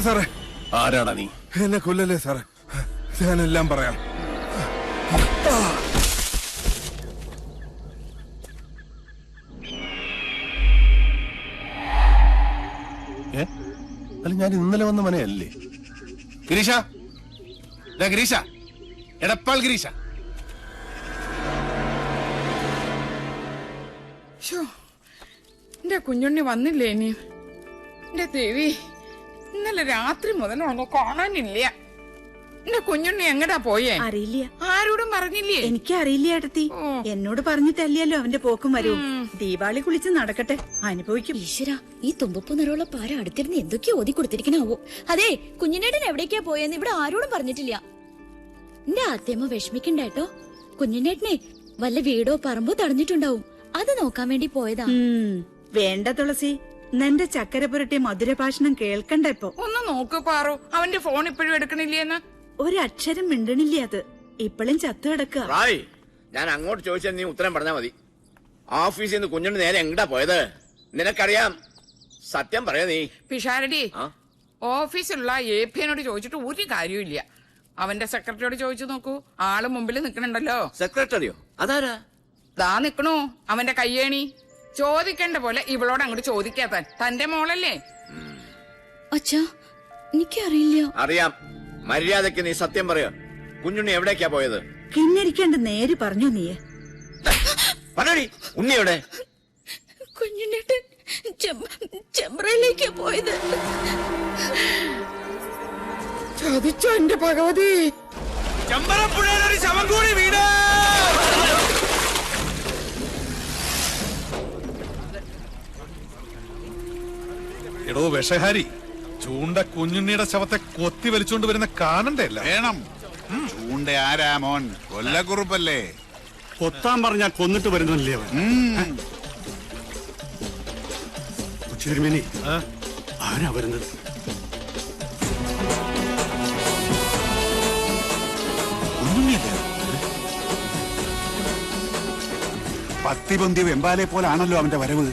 കൊല്ലല്ലേ സാറേ? ആരാടാ നീ? എന്നെ കൊല്ലല്ലേ സാറേ? ഞാനെല്ലാം പറയാം. ഏ? അല്ല ഞാൻ ഇന്നലെ വന്ന മനയല്ലേ? ഗിരീഷ ദാ ഗിരീഷ എടപ്പാൾ ഗിരീഷ എന്റെ കുഞ്ഞുണ്ണി വന്നില്ലേ ഇനി? എന്റെ ദേവി. ഇന്നലെ രാത്രി മുതൽ അവനെ കാണാനില്ല. എന്റെ കുഞ്ഞുണ്ണി എങ്ങടാ പോയേ? അറിയില്ല. ആരോടും പറഞ്ഞില്ലേ? എനിക്ക് അറിയില്ല ഏട്ടത്തി എന്നോട് പറഞ്ഞിട്ടല്ലല്ലോ അവന്റെ പോക്കും വരൂ ദീപാവളി കുളിച്ച് നടക്കട്ടെ. അനുഭവിക്കും. ഈശ്വര ഈ തുമ്പപ്പൂ നിറമുള്ള പാര അടുത്തിരുന്ന് എന്തൊക്കെയോ ഓതി കൊടുത്തിരിക്കണാവോ? അതെ കുഞ്ഞിനേടൻ എവിടേക്കാ പോയെന്ന് ഇവിടെ ആരോടും പറഞ്ഞിട്ടില്ല. എന്റെ ആദ്യമ വിഷമിക്കണ്ടേട്ടോ കുഞ്ഞിനേട്ടനെ വല്ല വീടോ പറമ്പോ തടഞ്ഞിട്ടുണ്ടാവും. അത് നോക്കാൻ വേണ്ടി പോയതാ. വേണ്ട തുളസി. നിന്റെ ചക്കര പുരട്ടിയ മധുരഭാഷണം കേൾക്കണ്ട ഇപ്പൊ. ഒന്ന് നോക്ക് പാറു അവന്റെ ഫോൺ ഇപ്പോഴും എടുക്കണില്ലേന്ന്? ഒരക്ഷരം മിണ്ടണില്ല അത്? ഇപ്പോഴും ചത്തു കിടക്കുക റായ് ഞാൻ അങ്ങോട്ട് ചോദിച്ചാൽ നീ ഉത്തരം പറഞ്ഞാ മതി. ഓഫീസിൽ നിന്ന് കുഞ്ഞു നേരെ എങ്ങടാ പോയത്? നിനക്കറിയാം സത്യം പറയാ നീ. പിഷാരടി ആ? ഓഫീസിലുള്ള എ പിനോട് ചോദിച്ചിട്ട് ഒരു കാര്യമില്ല അവന്റെ സെക്രട്ടറിയോട് ചോദിച്ചു നോക്കൂ ആൾ മുമ്പിൽ നിക്കണുണ്ടല്ലോ. സെക്രട്ടറിയോ? അതാരാ? ദാ നിക്കണു അവന്റെ കയ്യേണി. ചോദിക്കേണ്ട പോലെ ഇവളോട് അങ്ങോട്ട് ചോദിക്കാത്ത തന്റെ മോളല്ലേ? അച്ഛാ എനിക്കറിയില്ല അറിയാം. മര്യാദയ്ക്ക് നീ സത്യം പറയോ. കുഞ്ഞുണ്ണി എവിടേക്കാ പോയത്? കിന്നരിക്കേണ്ട നേര് പറഞ്ഞു നീയെ. പറയടി ഉണ്ണി എവിടെ? കുഞ്ഞിനേട്ടൻ ചെമ്പ്രയിലേക്കാ പോയത്. ചതിച്ചോ എന്റെ ഭഗവതി. എടോ വിഷഹാരി ചൂണ്ട കുഞ്ഞുണ്ണിയുടെ ശവത്തെ കൊത്തി വലിച്ചുകൊണ്ട് വരുന്ന കാണണ്ടേ അല്ല വേണം ചൂണ്ട ആരാ മോൻ? കൊല്ലക്കുറുപ്പല്ലേ? കൊത്താൻ പറഞ്ഞ കൊന്നിട്ട് വരുന്നില്ലേ അവൻ? ഉം. ഉച്ചിരുമേനി ആരാ വരുന്നത്? പത്തി പൊന്തിയ വെമ്പാലെ പോലാണല്ലോ അവന്റെ വരവ്.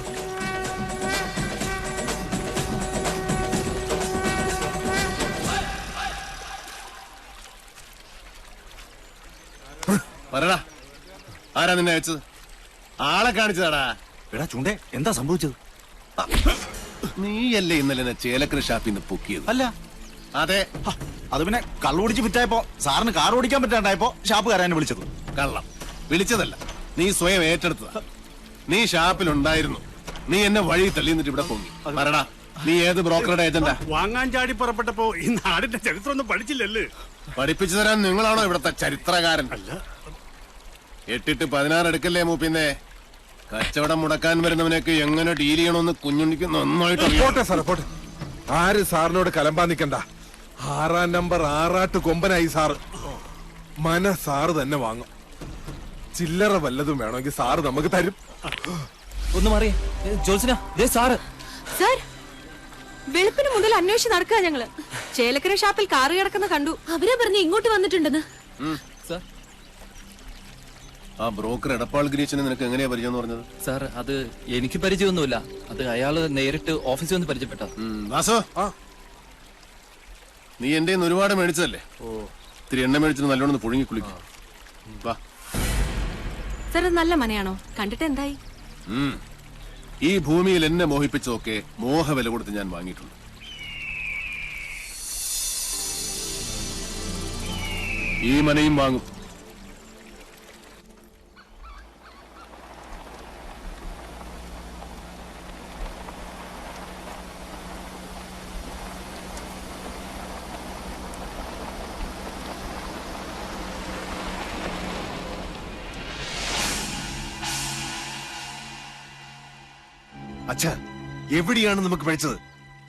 ആരാ നിന്നെ അയച്ചത്? ആളെ കാണിച്ചതാടാ. എടാ ചൂണ്ടേ എന്താ സംഭവിച്ചത്? നീയല്ലേ ഇന്നലെ എന്നെ ചേലക്കര ഷാപ്പിൽ നിന്ന് പൊക്കിയത്? അല്ല. അതെ. ഹ, അത് പിന്നെ കള്ളോടിച്ച് വിറ്റായപ്പോ സാറിന് കാർ ഓടിക്കാൻ പറ്റാണ്ടായപ്പോ ഷാപ്പ് ഷാപ്പുകാരനെ വിളിച്ചത്. കള്ളം. വിളിച്ചതല്ല. നീ സ്വയം ഏറ്റെടുത്തതാ. നീ ഷാപ്പിൽ ഉണ്ടായിരുന്നു നീ എന്നെ വഴി തള്ളി എന്നിട്ട് ഇവിടെ പൊങ്ങി. പറടാ നീ ഏത് ബ്രോക്കറുടെ ഏജന്റാ? വാങ്ങാൻ ചാടി പുറപ്പെട്ടപ്പോ ഈ നാടിന്റെ ചരിത്രം ഒന്നും പഠിച്ചില്ലല്ലേ? പഠിപ്പിച്ചു തരാൻ നിങ്ങളാണോ ഇവിടത്തെ ചരിത്രകാരൻ? എട്ടിട്ട് പതിനാറ് എടുക്കല്ലേ മൂപ്പിന്നെ? കച്ചവടം മുടക്കാൻ വരുന്നവനൊക്കെ എങ്ങനെ ഡീൽ ചെയ്യണമെന്ന് കുഞ്ഞുണ്ണിക്ക് നന്നായിട്ട്. പോട്ടെ സാറേ പോട്ടെ. ആര് സാറിനോട് കലമ്പാ നിക്കണ്ട? ആറാം നമ്പർ ആറാട്ട് കൊമ്പനായി സാറ്. മന സാറ് തന്നെ വാങ്ങും. ചില്ലറ വല്ലതും വേണമെങ്കിൽ സാറ് നമുക്ക് തരും. ഒന്ന് മാറി. ജോസിന ദേ സാറ്. സാർ വെളുപ്പിന് മുതൽ അന്വേഷിച്ച് നടക്കുക ഞങ്ങൾ. ചേലക്കര ഷാപ്പിൽ കാറ് കിടക്കുന്ന കണ്ടു. അവരെ പറഞ്ഞ് ഇങ്ങോട്ട് വന്നിട്ടുണ്ടെന്ന്. സാർ ആ ബ്രോക്കർ എടപ്പാൾ ഗിരീശനെ നിനക്ക് എങ്ങനെയാ പരിചയം എന്ന് പറഞ്ഞത്? സാർ അത് എനിക്ക് പരിചയമൊന്നുമില്ല. അത് അയാൾ നേരിട്ട് ഓഫീസിൽ വന്ന് പരിചയപ്പെട്ട. വാസോ. നീ എന്റെ ഒരുപാട് മേടിച്ചതല്ലേ? ഓ. ഇത്തിരി എണ്ണ മേടിച്ചിട്ട് നല്ലോണം പുഴുങ്ങി കുളിക്കും. വാ. സാർ അത് നല്ല മനയാണോ കണ്ടിട്ട് എന്തായി? ഈ ഭൂമിയിൽ എന്നെ മോഹിപ്പിച്ചതൊക്കെ മോഹവില കൊടുത്ത് ഞാൻ വാങ്ങിയിട്ടുണ്ട്. ഈ മനയും വാങ്ങും. അച്ഛ എവിടെയാണ് നമുക്ക് പഠിച്ചത്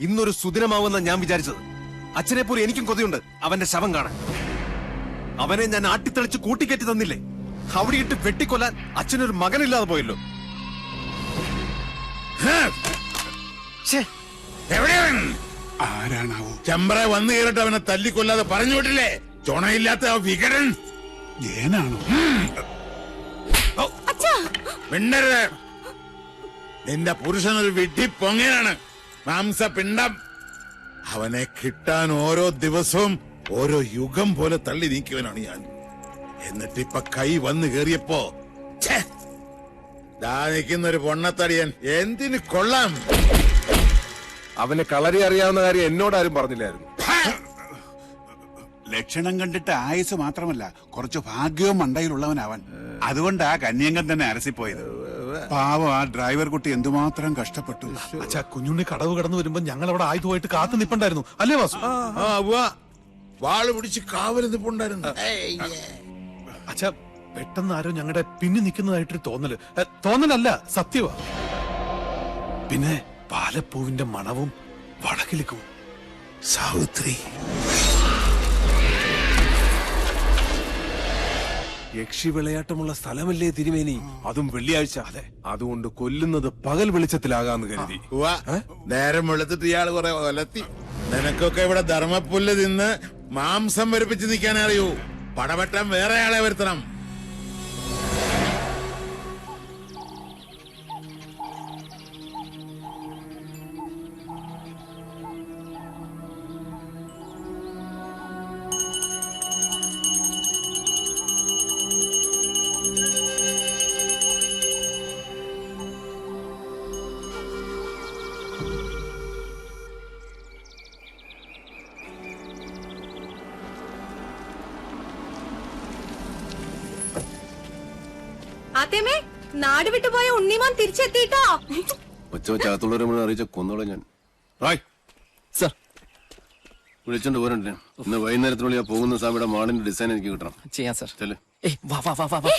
ഇന്നൊരു സുദിനമാവുന്ന ഞാൻ വിചാരിച്ചത്. അച്ഛനെ പോലെ എനിക്കും കൊതിയുണ്ട്. അവന്റെ ശവം കാണാൻ. അവനെ ഞാൻ ആട്ടിത്തെളിച്ച് കൂട്ടിക്കയറ്റി തന്നില്ലേ? അവിടെ ഇട്ട് വെട്ടിക്കൊല്ലാൻ അച്ഛനൊരു മകനില്ലാതെ പോയല്ലോ. ആരാണാവോ? വന്നു കയറിട്ട് അവനെ തല്ലിക്കൊല്ലാതെ പറഞ്ഞു വിട്ടില്ലേ? ചുണയില്ലാത്ത ആ വികരൻ. ജയനാണോ മിണ്ടരുത്. നിന്റെ പുരുഷൻ ഒരു വിഡ്ഢി പൊങ്ങനാണ് മാംസപിണ്ഡം അവനെ കിട്ടാൻ ഓരോ ദിവസവും ഓരോ യുഗം പോലെ തള്ളി നീക്കിയവനാണ് ഞാൻ. എന്നിട്ട് ഇപ്പൊ കൈ വന്നു കേറിയപ്പോ ഛേ, ദാ നിൽക്കുന്ന ഒരു പൊണ്ണത്തടിയൻ. എന്തിന് കൊള്ളാം? അവന് കളരി അറിയാവുന്ന കാര്യം എന്നോടാരും പറഞ്ഞില്ലായിരുന്നു. ലക്ഷണം കണ്ടിട്ട് ആയുസ് മാത്രമല്ല കുറച്ച് ഭാഗ്യവും അതുകൊണ്ട് ആ കന്യങ്കൻ തന്നെ അരസിപ്പോയത്. പാവം ആ ഡ്രൈവർ കുട്ടി എന്തുമാത്രം കഷ്ടപ്പെട്ടു. അച്ഛാ കുഞ്ഞുണ്ണി കടവ് കടന്നു വരുമ്പോ ഞങ്ങൾ അവിടെ ആയുധമായിട്ട് കാത്തു നിപ്പണ്ടായിരുന്നു. അല്ലേ വാസു? വാൾ പിടിച്ച് കാവൽ നിപ്പുണ്ടായിരുന്നു. അച്ഛാ പെട്ടെന്ന് ആരോ ഞങ്ങളുടെ പിന്നെ നിൽക്കുന്നതായിട്ടൊരു തോന്നൽ. തോന്നലല്ല സത്യവാ. പിന്നെ പാലപ്പൂവിന്റെ മണവും വടക്കിലിക്കും സാവിത്രി. യക്ഷി വിളയാട്ടമുള്ള സ്ഥലമല്ലേ തിരുമേനി? അതും വെള്ളിയാഴ്ച. അതെ. അതുകൊണ്ട് കൊല്ലുന്നത് പകൽ വെളിച്ചത്തിലാകാന്ന് കരുതി. നേരം വെളുത്തിട്ട് ഇയാൾ കുറെ ഒലത്തി. നിനക്കൊക്കെ ഇവിടെ ധർമ്മപ്പുല്ല് തിന്ന് മാംസം വരിപ്പിച്ച് നിൽക്കാൻ അറിയൂ. പടവട്ടം വേറെ ആളെ വരുത്തണം. ആത്തേമേ നാട് വിട്ടുപോയ ഉണ്ണിമാൻ തിരിച്ചെത്തിട്ടോ ഒച്ച വെച്ച അകത്തുള്ളവരെ മുഴുവൻ അറിയിച്ച കൊന്നോളെ ഞാൻ. റായ്. സർ. വിളിച്ചോണ്ട് പോരണ്ടേ ഇന്ന് വൈകുന്നേരത്തിനുള്ളിൽ ആ പോകുന്ന സാമിയുടെ മാളിന്റെ ഡിസൈൻ എനിക്ക് കിട്ടണം. ചെയ്യാം സർ. ചെല്ലേ. വാ വാ വാ വാ വാ.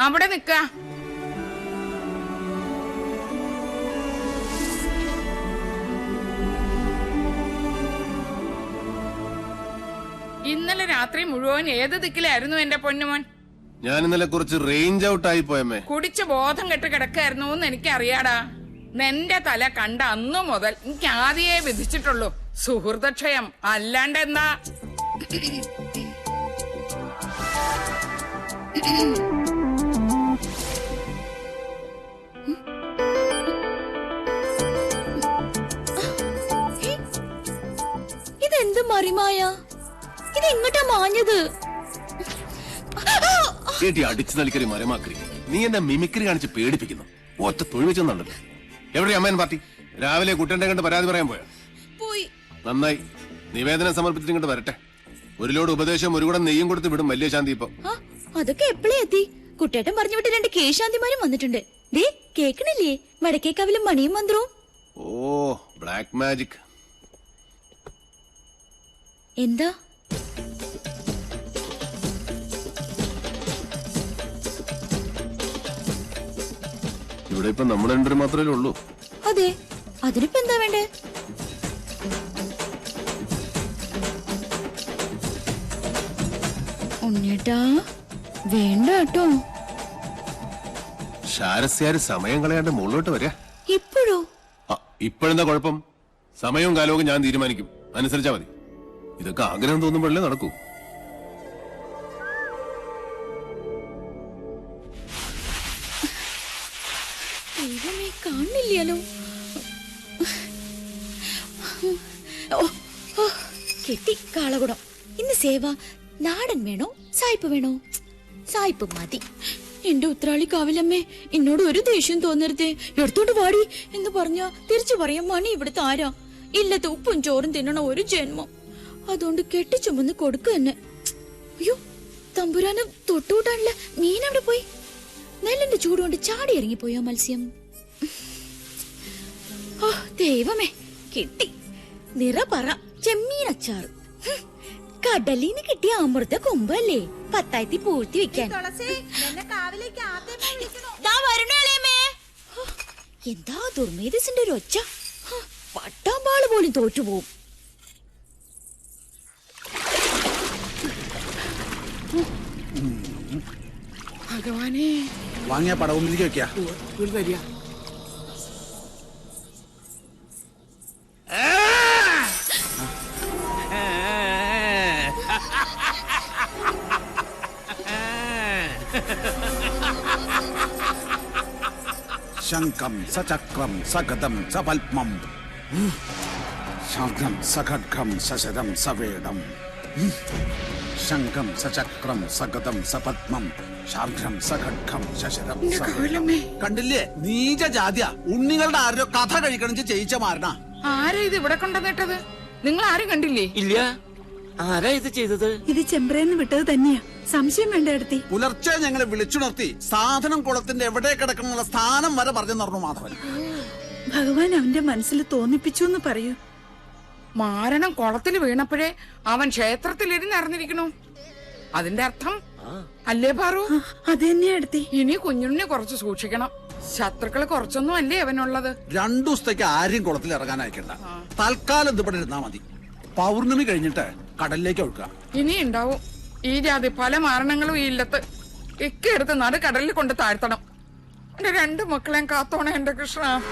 അവിടെ നിക്ക രാത്രി മുഴുവൻ ഏത് ദിക്കിലായിരുന്നു എന്റെ പൊന്നുമോൻ? ഞാൻ ഇന്നലെ കുറച്ച് റേഞ്ച് ഔട്ട് ആയി പോയമ്മേ. കുടിച്ച് ബോധം കെട്ട് കിടക്കായിരുന്നു എന്ന് എനിക്കറിയാടാ. നിന്റെ തല കണ്ട അന്നു മുതൽ എനിക്ക് ആദ്യേ വിധിച്ചിട്ടുള്ളൂ. സുഹൃതക്ഷയം. അല്ലാണ്ട് എന്താ ഇതെന്ത് മറിമായ? ഇത് എങ്ങോട്ടാ മാഞ്ഞത്? കേട്ടി അടിച്ചു നൽകരി മരമാക്കരി നീ എന്നെ മിമിക്രി കാണിച്ച് പേടിപ്പിക്കുന്നു. ഒറ്റ തൊഴിൽ വെച്ചെന്നുണ്ടല്ലോ എവിടെ അമ്മയൻ പാർട്ടി? രാവിലെ കുട്ടന്റെ കണ്ട് പരാതി പറയാൻ പോയാ? പോയി. നന്നായി. നിവേദനം സമർപ്പിച്ചിട്ട് ഇങ്ങോട്ട് വരട്ടെ. ഒരു ലോഡ് ഉപദേശം ഒരു കൂടെ നെയ്യും കൊടുത്ത് വിടും വലിയ ശാന്തി ഇപ്പൊ. ആ, അതൊക്കെ എപ്പോഴേ എത്തി? കുട്ടേട്ടൻ പറഞ്ഞു വിട്ട് രണ്ട് കേശാന്തിമാരും വന്നിട്ടുണ്ട്. ദേ കേക്കണില്ലേ വടക്കേക്കാവിലും മണിയും മന്ത്രവും. ഓ ബ്ലാക്ക് മാജിക്. എന്താ? ഇവിടെ ഇപ്പൊ നമ്മൾ രണ്ടുപേരും മാത്രമേ ഉള്ളൂ. അതെ. അതിനിപ്പോ എന്താ വേണ്ടേ? ഉണ്ണിയേട്ടാ വേണ്ട കേട്ടോ. ശാരസ്യാര് സമയം കളയാണ്ട് മുകളിലോട്ട് വരിക ഇപ്പോഴോ? ഇപ്പോഴെന്താ കുഴപ്പം? സമയവും കാലവും ഞാൻ തീരുമാനിക്കും. അനുസരിച്ചാ മതി. ഇതൊക്കെ ആഗ്രഹം തോന്നുമ്പോഴല്ലേ നടക്കൂ. കെട്ടി കാളകുടം ഇന്ന് സേവ നാടൻ വേണോ സായിപ്പ് വേണോ? സായിപ്പ് മതി. എന്റെ ഉത്രാളി കാവിലമ്മേ എന്നോട് ഒരു ദേഷ്യം തോന്നരുതേ. എടുത്തോണ്ട് വാടി എന്ന് പറഞ്ഞ തിരിച്ചു പറയാം മണി ഇവിടുത്തെ ആരാ? ഇല്ലത്തെ ഉപ്പും ചോറും തിന്നണ ഒരു ജന്മം. അതുകൊണ്ട് കെട്ടിച്ചുമന്ന് കൊടുക്ക തന്നെ അയ്യോ തമ്പുരാന് തൊട്ടുകൂട്ടാനുള്ള മീൻ അവിടെ പോയി? നെല്ലിന്റെ ചൂടുകൊണ്ട് ചാടി ഇറങ്ങിപ്പോയോ മത്സ്യം? ഓ ദൈവമേ കിട്ടി. നിറ പറ. ചെമ്മീനച്ചാറ് കടലിൽ നിന്ന് കിട്ടിയ അമൃത കൊമ്പല്ലേ പത്തായത്തി പൂഴ്ത്തി വെക്കാൻ എന്താ ദുർമേധസിന്റെ ഒരു ഒച്ച പട്ടാമ്പാൾ പോലും തോറ്റുപോകും ഭഗവാനേ വാങ്ങിയ പടവും വെക്കാ ശംഖം സചക്രം സഗതം സപത്മം ശംഖം സഖഡ്ഖം സശരം സവേടം ശംഖം സചക്രം സഗതം സപത്മം ശാർഘം സഖഡ്ഖം ശശരം സവേടം കണ്ടില്ലേ? നീച ജാതിയ ഉണ്ണികളുടെ ആരോ കഥ കഴിക്കണം ചെയ്യിച്ച മാരണ ആരാ ഇത് ഇവിടെ കൊണ്ടുവന്നിട്ടത് നിങ്ങൾ ആരും കണ്ടില്ലേ? ഇല്ല. ആരാ ഇത് ചെയ്തത്? ഇത് ചെമ്പ്രേന്ന് വിട്ടത് തന്നെയാ. സംശയം വേണ്ട എടുത്തി. പുലർച്ചെ ഞങ്ങളെ വിളിച്ചുണർത്തി സാധനം കുളത്തിന്റെ എവിടെ കിടക്കണമെന്നുള്ള സ്ഥാനം വരെ പറഞ്ഞു പറഞ്ഞു മാധവൻ. ഭഗവാൻ അവന്റെ മനസ്സിൽ തോന്നിപ്പിച്ചു എന്ന് പറയൂ. മാരണം കുളത്തിൽ വീണപ്പോഴേ അവൻ ക്ഷേത്രത്തിൽ ഇരുന്നറിഞ്ഞിരിക്കണു അതിന്റെ അർത്ഥം? അല്ലേ പാറു? അത് തന്നെയാ എടുത്തി. ഇനി കുഞ്ഞുണ്ണിനെ കുറച്ച് സൂക്ഷിക്കണം. ശത്രുക്കൾ കുറച്ചൊന്നും അല്ലേ അവനുള്ളത്? രണ്ടു ദിവസത്തേക്ക് ആരും കുളത്തിൽ ഇറങ്ങാൻ അയക്കണ്ട തൽക്കാലം ഇത് ഇവിടെ ഇരുന്നാ മതി. പൗർണമി കഴിഞ്ഞിട്ട് കടലിലേക്ക് ഒഴുക്കുക. ഇനി ഉണ്ടാവും ഈ ജാതി പല മരണങ്ങളും ഈ ഇല്ലത്ത് ഇക്ക എടുത്ത് നട കടലിൽ കൊണ്ട് താഴ്ത്തണം. എന്റെ രണ്ടു മക്കളെയും കാത്തോണേ എന്റെ കൃഷ്ണ.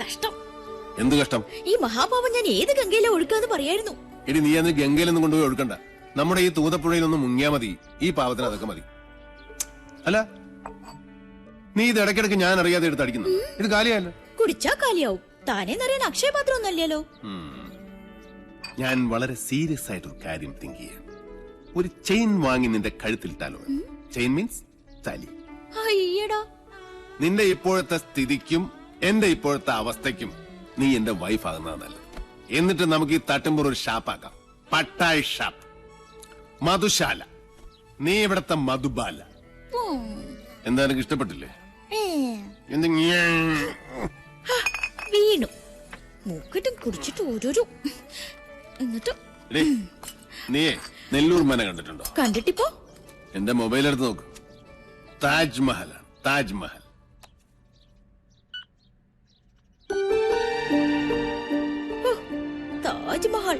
കഷ്ടം. എന്ത് കഷ്ടം? ഈ മഹാപാപം ഞാൻ ഏത് ഗംഗയിലെ ഒഴുക്കാന്ന് പറയായിരുന്നു. ഇനി നീ അന്ന് ഗംഗയിലൊന്നും കൊണ്ടുപോയി ഒഴുക്കണ്ട. നമ്മുടെ ഈ തൂതപ്പുഴയിലൊന്നും മുങ്ങിയാ മതി. ഈ പാവത്തിന് അതൊക്കെ മതി. അല്ല നീ ഇത് ഇടയ്ക്കിടയ്ക്ക് ഞാൻ അറിയാതെ എടുത്ത് അടിക്കുന്നു. ഇത് കാലിയല്ല കുടിച്ചാ കാലിയാവും. താനേ നിറയാൻ അക്ഷയപാത്രം ഒന്നല്ലല്ലോ ഞാൻ വളരെ സീരിയസ് ആയിട്ട് ഒരു കാര്യം തിങ്ക് ചെയ്യാം. ഒരു ചെയിൻ വാങ്ങി നിന്റെ കഴുത്തിലിട്ടാലോ? ചെയിൻ മീൻസ് താലി. അയ്യടാ. നിന്റെ ഇപ്പോഴത്തെ സ്ഥിതിക്കും എന്റെ ഇപ്പോഴത്തെ അവസ്ഥയ്ക്കും നീ എന്റെ വൈഫ് ആകുന്നതാണ് നല്ലത്. എന്നിട്ട് നമുക്ക് ഈ തട്ടുമ്പോൾ ഒരു ഷാപ്പാക്കാം. പട്ടായ് ഷാപ്പ്. മധുശാല. നീ ഇവിടത്തെ മധുബാല. എന്താ എനിക്ക് ഇഷ്ടപ്പെട്ടില്ലേ? എന്ത് വീണു. മൂക്കിട്ടും കുടിച്ചിട്ട് ഓരോരോ. എന്നിട്ട് നീയേ നെല്ലൂർ മന കണ്ടിട്ടുണ്ടോ? കണ്ടിട്ടിപ്പോ? എന്റെ മൊബൈൽ എടുത്ത് നോക്ക്. താജ്മഹൽ താജ്മഹൽ. താജ്മഹൽ.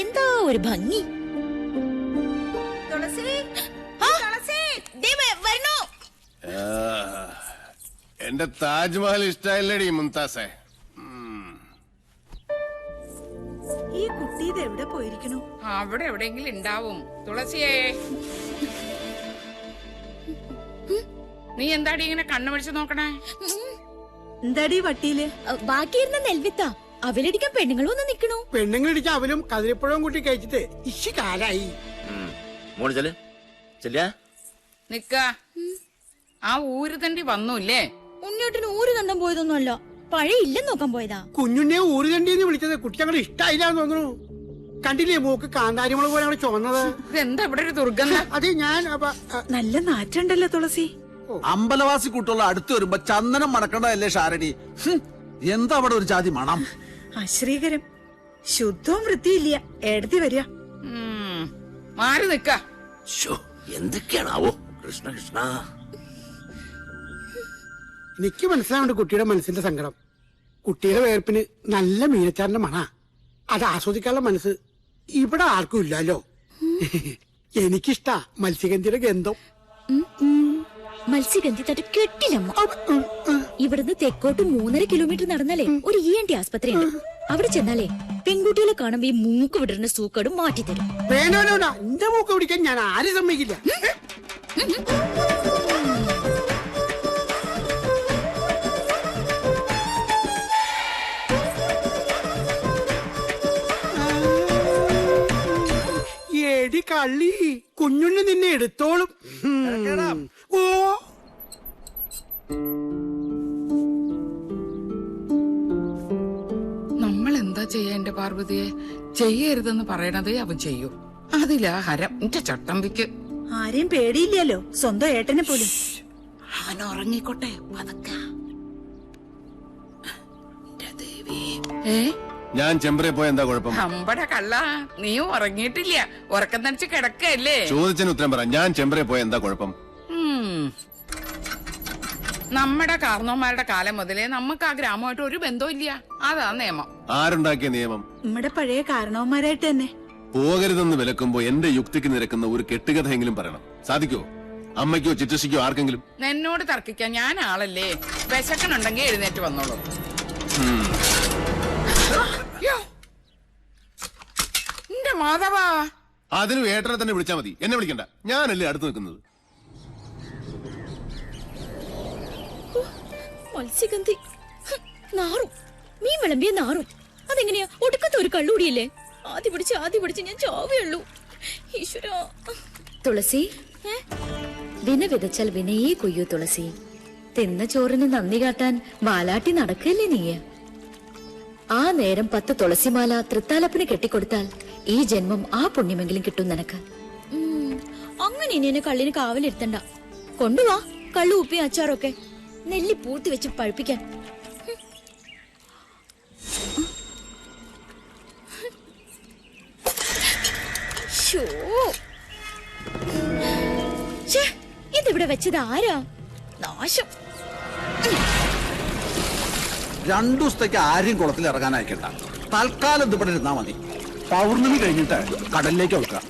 എന്താ ഒരു ഭംഗി? എന്റെ താജ്മഹൽ ഇഷ്ടായില്ലടി മുംതാസേ. ഈ കുട്ടി ഇത് എവിടെ പോയിരിക്കണു അവിടെ എവിടെയെങ്കിലും ഉണ്ടാവും. തുളസിയേ. നീ എന്താടി ഇങ്ങനെ കണ്ണു പിടിച്ച് നോക്കണേ? എന്താടി വട്ടിയിൽ? ബാക്കിയിരുന്ന നെൽവിത്ത. അവലടിക്കാൻ പെണ്ണുങ്ങളും ഒന്ന് നിക്കണു പെണ്ണുങ്ങളിടിച്ച അവലും കതിരിപ്പഴവും കൂട്ടി കഴിച്ചിട്ട് ഇശി കാലായി. മോൾ ചെൽ ചെല്ല നിക്ക. ആ ഊര് തണ്ടി വന്നൂല്ലേ? ഉണ്ണിയോട്ടിന് ഊര് കണ്ടം പോയതൊന്നും അല്ല പഴയ ഇല്ലെന്ന് നോക്കാൻ പോയതാ. കുഞ്ഞുണ്ണിയെ എന്ന് വിളിച്ചത് കുട്ടി ഞങ്ങൾ ഇഷ്ടായില്ലാന്ന് തോന്നുന്നു. കണ്ടില്ലേ മൂക്ക് കാന്താരിമുളക് പോലെ അവിടെ ചുവന്നത്? എന്താ ഇവിടെ ഒരു ദുർഗന്ധം? അത് ഞാൻ നല്ല നാറ്റുണ്ടല്ലോ തുളസി. അമ്പലവാസി കൂട്ടുള്ള അടുത്ത് വരുമ്പോ ചന്ദനം മണക്കണ്ടതല്ലേ ഷാരണി ഹും, എന്താ അവിടെ ഒരു ജാതി മണം? അശ്രീകരം ശുദ്ധവും വൃത്തിയില്ല. എഴുതി വരിക. മാറി നിക്ക എന്തൊക്കെയാണാവോ? കൃഷ്ണ കൃഷ്ണ. എനിക്ക് മനസ്സിലാവുണ്ട് കുട്ടിയുടെ മനസ്സിന്റെ സങ്കടം. കുട്ടിയുടെ വേർപ്പിന് നല്ല മീനച്ചാറിന്റെ മണ. അത് ആസ്വദിക്കാനുള്ള മനസ്സ് ഇവിടെ ആർക്കും ഇല്ലല്ലോ. എനിക്കിഷ്ടാ മത്സ്യഗന്ധിയുടെ ഗന്ധം. മത്സ്യഗന്ധി തട്ട് കെട്ടിലമ്മ ഇവിടുന്ന് തെക്കോട്ട് മൂന്നര കിലോമീറ്റർ നടന്നാലേ ഒരു ഇ എൻ ടി ആസ്പത്രി ഉണ്ട് അവിടെ ചെന്നാലേ പെൺകുട്ടികളെ കാണുമ്പോ ഈ മൂക്ക് വിടരുന്ന സൂക്കേട് മാറ്റി തരും എന്റെ മൂക്ക് പിടിക്കാൻ ഞാൻ ആരും സമ്മതിക്കില്ല. എടി കള്ളി കുഞ്ഞുണ്ണി നിന്നെ എടുത്തോളും. ഓ. ചെയ്യാ എന്റെ പാർവതിയെ. ചെയ്യരുതെന്ന് പറയണതേ അവൻ ചെയ്യൂ. അതിലാ ഹരം. എന്റെ ചട്ടമ്പിക്ക്. ആരെയും പേടിയില്ലല്ലോ. സ്വന്തം ഏട്ടനെ പോലും. അവൻ ഉറങ്ങിക്കോട്ടെ പതുക്കെ. ഏ? ഞാൻ ചെമ്പറെ പോയ എന്താ കുഴപ്പം? അമ്പട കള്ള. നീ ഉറങ്ങിയിട്ടില്ല. ഉറക്കം തനിച്ച് കിടക്കല്ലേ ചോദിച്ചതിന് ഉത്തരം പറ. ഞാൻ ചെമ്പറെ പോയ എന്താ കുഴപ്പം. നമ്മുടെ കാർന്നോമാരുടെ കാലം മുതലേ നമുക്ക് ആ ഗ്രാമമായിട്ട് ഒരു ബന്ധവും ഇല്ല അതാ നിയമം. ആരുണ്ടാക്കിയ നിയമം? നമ്മുടെ പഴയ കാരണവന്മാരായിട്ട് തന്നെ. പോകരുതെന്ന് വിലക്കുമ്പോ എന്റെ യുക്തിക്ക് നിരക്കുന്ന ഒരു കെട്ടുകഥയെങ്കിലും പറയണം. സാധിക്കോ? അമ്മയ്ക്കോ ചിറ്റശിക്കോ ആർക്കെങ്കിലും? എന്നോട് തർക്കിക്കാൻ ഞാൻ ആളല്ലേ? വിശക്കണുണ്ടെങ്കിൽ എഴുന്നേറ്റ് വന്നോളൂ. യ്യോ. എന്റെ മാധവാ അതിന് ഏട്ടനെ തന്നെ വിളിച്ചാ മതി. എന്നെ വിളിക്കണ്ട. ഞാനല്ലേ അടുത്ത് നിൽക്കുന്നത്. മത്സ്യഗന്ധി. നാറു. മീൻ വിളമ്പിയ നാറും. അതെങ്ങനെയാ? ഒടുക്കത്തെ ഒരു കള്ളുകൂടിയല്ലേ ആദ്യ പിടിച്ച് ആദ്യ പിടിച്ച് ഞാൻ ചാവേ ഈശ്വര. തുളസി വിന വിതച്ചാൽ വിനയേ കൊയ്യൂ തുളസി. തിന്ന ചോറിന് നന്ദി കാട്ടാൻ വാലാട്ടി നടക്കല്ലേ നീയ? ആ നേരം പത്ത് തുളസിമാല തൃത്താലപ്പിന് കെട്ടിക്കൊടുത്താൽ ഈ ജന്മം ആ പുണ്യമെങ്കിലും കിട്ടും നിനക്ക്. അങ്ങനെ ഇനി എന്നെ കള്ളിന് കാവലിരുത്തണ്ട. കൊണ്ടുവാ കള്ളു ഉപ്പി അച്ചാറൊക്കെ നെല്ലി പൂട്ടി വെച്ച് പഴുപ്പിക്കാൻ. ഇതിവിടെ വെച്ചത് ആരാ? നാശം. രണ്ടു ദിവസത്തേക്ക് ആരെയും കുളത്തിൽ ഇറങ്ങാൻ അയക്കണ്ട തൽക്കാലം ഇത് ഇവിടെ ഇരുന്നാ മതി. പൗർണമി കഴിഞ്ഞിട്ട് കടലിലേക്ക് വെക്കുക.